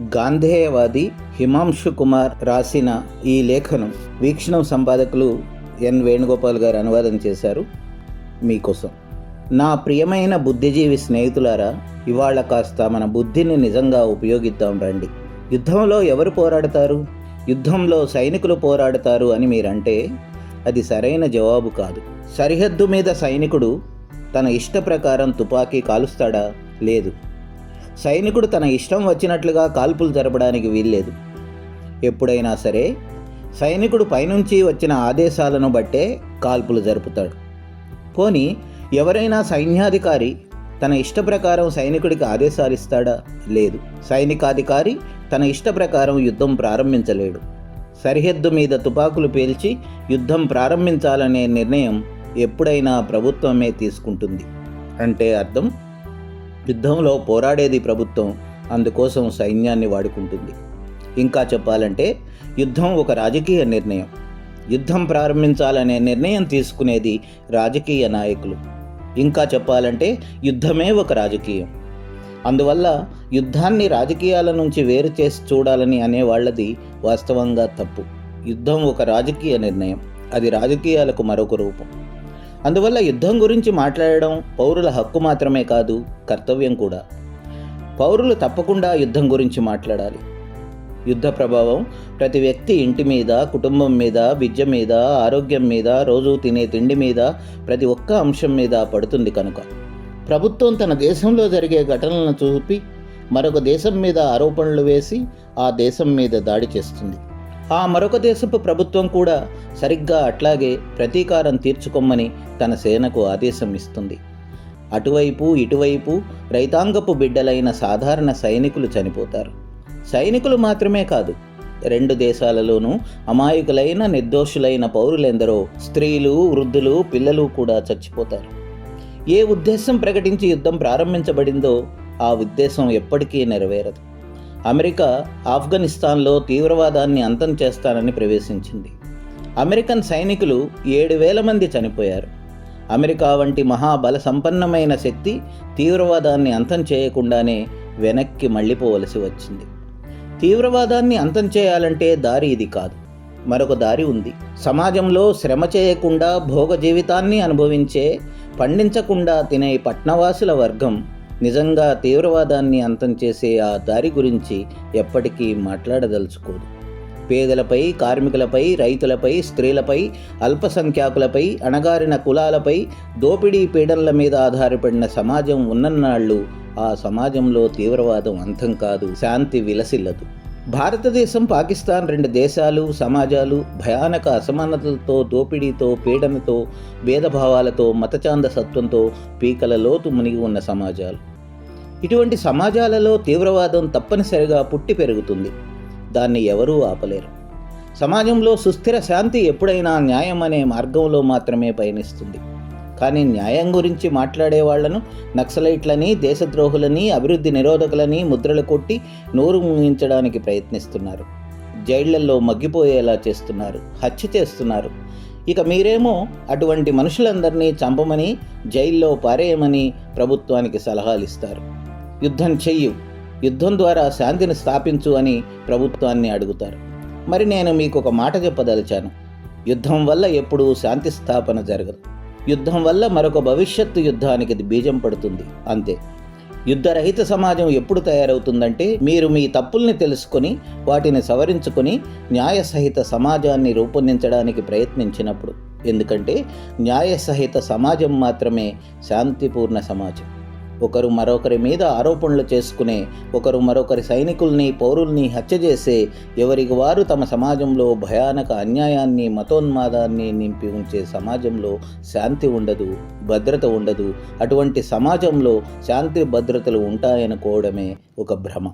గాంధేయవాది హిమాంశు కుమార్ రాసిన ఈ లేఖనం వీక్షణం సంపాదకులు ఎన్ వేణుగోపాల్ గారు అనువాదం చేశారు మీకోసం. నా ప్రియమైన బుద్ధిజీవి స్నేహితులారా ఇవాళ కాస్త మన బుద్ధిని నిజంగా ఉపయోగిద్దాం రండి. యుద్ధంలో ఎవరు పోరాడతారు? యుద్ధంలో సైనికులు పోరాడతారు అని మీరంటే అది సరైన జవాబు కాదు. సరిహద్దు మీద సైనికుడు తన ఇష్ట ప్రకారం తుపాకీ కాలుస్తాడా? లేదు. సైనికుడు తన ఇష్టం వచ్చినట్లుగా కాల్పులు జరపడానికి వీల్లేదు. ఎప్పుడైనా సరే సైనికుడు పైనుంచి వచ్చిన ఆదేశాలను బట్టే కాల్పులు జరుపుతాడు. పోని ఎవరైనా సైన్యాధికారి తన ఇష్ట ప్రకారం సైనికుడికి ఆదేశాలు ఇస్తాడా? లేదు. సైనికాధికారి తన ఇష్ట ప్రకారం యుద్ధం ప్రారంభించలేడు. సరిహద్దు మీద తుపాకులు పేల్చి యుద్ధం ప్రారంభించాలనే నిర్ణయం ఎప్పుడైనా ప్రభుత్వమే తీసుకుంటుంది. అంటే అర్థం? యుద్ధంలో పోరాడేది ప్రభుత్వం అందుకోసం సైన్యాన్ని వాడుకుంటుంది. ఇంకా చెప్పాలంటే యుద్ధం ఒక రాజకీయ నిర్ణయం. యుద్ధం ప్రారంభించాలనే నిర్ణయం తీసుకునేది రాజకీయ నాయకులు. ఇంకా చెప్పాలంటే యుద్ధమే ఒక రాజకీయం. అందువల్ల యుద్ధాన్ని రాజకీయాల నుంచి వేరు చేసి చూడాలని అనేవాళ్ళది వాస్తవంగా తప్పు. యుద్ధం ఒక రాజకీయ నిర్ణయం. అది రాజకీయాలకు మరొక రూపం. అందువల్ల యుద్ధం గురించి మాట్లాడడం పౌరుల హక్కు మాత్రమే కాదు కర్తవ్యం కూడా. పౌరులు తప్పకుండా యుద్ధం గురించి మాట్లాడాలి. యుద్ధ ప్రభావం ప్రతి వ్యక్తి ఇంటి మీద కుటుంబం మీద విద్య మీద ఆరోగ్యం మీద రోజు తినే తిండి మీద ప్రతి ఒక్క అంశం మీద పడుతుంది కనుక. ప్రభుత్వం తన దేశంలో జరిగే ఘటనలను చూపి మరొక దేశం మీద ఆరోపణలు వేసి ఆ దేశం మీద దాడి చేస్తుంది. ఆ మరొక దేశపు ప్రభుత్వం కూడా సరిగ్గా అట్లాగే ప్రతీకారం తీర్చుకోమని తన సేనకు ఆదేశం ఇస్తుంది. అటువైపు ఇటువైపు రైతాంగపు బిడ్డలైన సాధారణ సైనికులు చనిపోతారు. సైనికులు మాత్రమే కాదు రెండు దేశాలలోనూ అమాయకులైన నిర్దోషులైన పౌరులెందరో స్త్రీలు వృద్ధులు పిల్లలు కూడా చచ్చిపోతారు. ఏ ఉద్దేశం ప్రకటించి యుద్ధం ప్రారంభించబడిందో ఆ ఉద్దేశం ఎప్పటికీ నెరవేరదు. అమెరికా ఆఫ్ఘనిస్తాన్లో తీవ్రవాదాన్ని అంతం చేస్తానని ప్రవేశించింది. అమెరికన్ సైనికులు ఏడు వేల మంది చనిపోయారు. అమెరికా వంటి మహాబల సంపన్నమైన శక్తి తీవ్రవాదాన్ని అంతం చేయకుండానే వెనక్కి మళ్ళీపోవలసి వచ్చింది. తీవ్రవాదాన్ని అంతం చేయాలంటే దారి ఇది కాదు. మరొక దారి ఉంది. సమాజంలో శ్రమ చేయకుండా భోగ జీవితాన్ని అనుభవించే పండించకుండా తినే పట్నవాసుల వర్గం నిజంగా తీవ్రవాదాన్ని అంతం చేసే ఆ దారి గురించి ఎప్పటికీ మాట్లాడదలుచుకోదు. పేదలపై కార్మికులపై రైతులపై స్త్రీలపై అల్పసంఖ్యాకులపై అణగారిన కులాలపై దోపిడీ పీడనల మీద ఆధారపడిన సమాజం ఉన్నన్నాళ్ళు ఆ సమాజంలో తీవ్రవాదం అంతం కాదు శాంతి విలసిల్లదు. భారతదేశం పాకిస్తాన్ రెండు దేశాలు సమాజాలు భయానక అసమానతలతో దోపిడీతో పీడనతో భేదభావాలతో మతచాందసత్వంతో పీకల లోతు మునిగి ఉన్న సమాజాలు. ఇటువంటి సమాజాలలో తీవ్రవాదం తప్పనిసరిగా పుట్టి పెరుగుతుంది. దాన్ని ఎవరూ ఆపలేరు. సమాజంలో సుస్థిర శాంతి ఎప్పుడైనా న్యాయం అనే మార్గంలో మాత్రమే పయనిస్తుంది. కానీ న్యాయం గురించి మాట్లాడే వాళ్ళను నక్సలైట్లని దేశద్రోహులని అభివృద్ధి నిరోధకులని ముద్రలు కొట్టి నోరు ముగించడానికి ప్రయత్నిస్తున్నారు. జైళ్ళలో మగ్గిపోయేలా చేస్తున్నారు. హత్య చేస్తున్నారు. ఇక మీరేమో అటువంటి మనుషులందరినీ చంపమని జైల్లో పారేయమని ప్రభుత్వానికి సలహాలు ఇస్తారు యుద్ధం చెయ్యు. యుద్ధం ద్వారా శాంతిని స్థాపించు అని ప్రభుత్వాన్ని అడుగుతారు. మరి నేను మీకు ఒక మాట చెప్పదలిచాను. యుద్ధం వల్ల ఎప్పుడూ శాంతి స్థాపన జరగదు. యుద్ధం వల్ల మరొక భవిష్యత్తు యుద్ధానికి అది బీజం పడుతుంది. అంతే. యుద్ధరహిత సమాజం ఎప్పుడు తయారవుతుందంటే మీరు మీ తప్పుల్ని తెలుసుకొని వాటిని సవరించుకొని న్యాయ సహిత సమాజాన్ని రూపొందించడానికి ప్రయత్నించినప్పుడు. ఎందుకంటే న్యాయ సహిత సమాజం మాత్రమే శాంతిపూర్ణ సమాజం. ఒకరు మరొకరి మీద ఆరోపణలు చేసుకునే ఒకరు మరొకరి సైనికుల్ని పౌరుల్ని హత్య చేసే ఎవరికి వారు తమ సమాజంలో భయానక అన్యాయాన్ని మతోన్మాదాన్ని నింపి ఉంచే సమాజంలో శాంతి ఉండదు భద్రత ఉండదు. అటువంటి సమాజంలో శాంతి భద్రతలు ఉంటాయనుకోవడమే ఒక భ్రమ.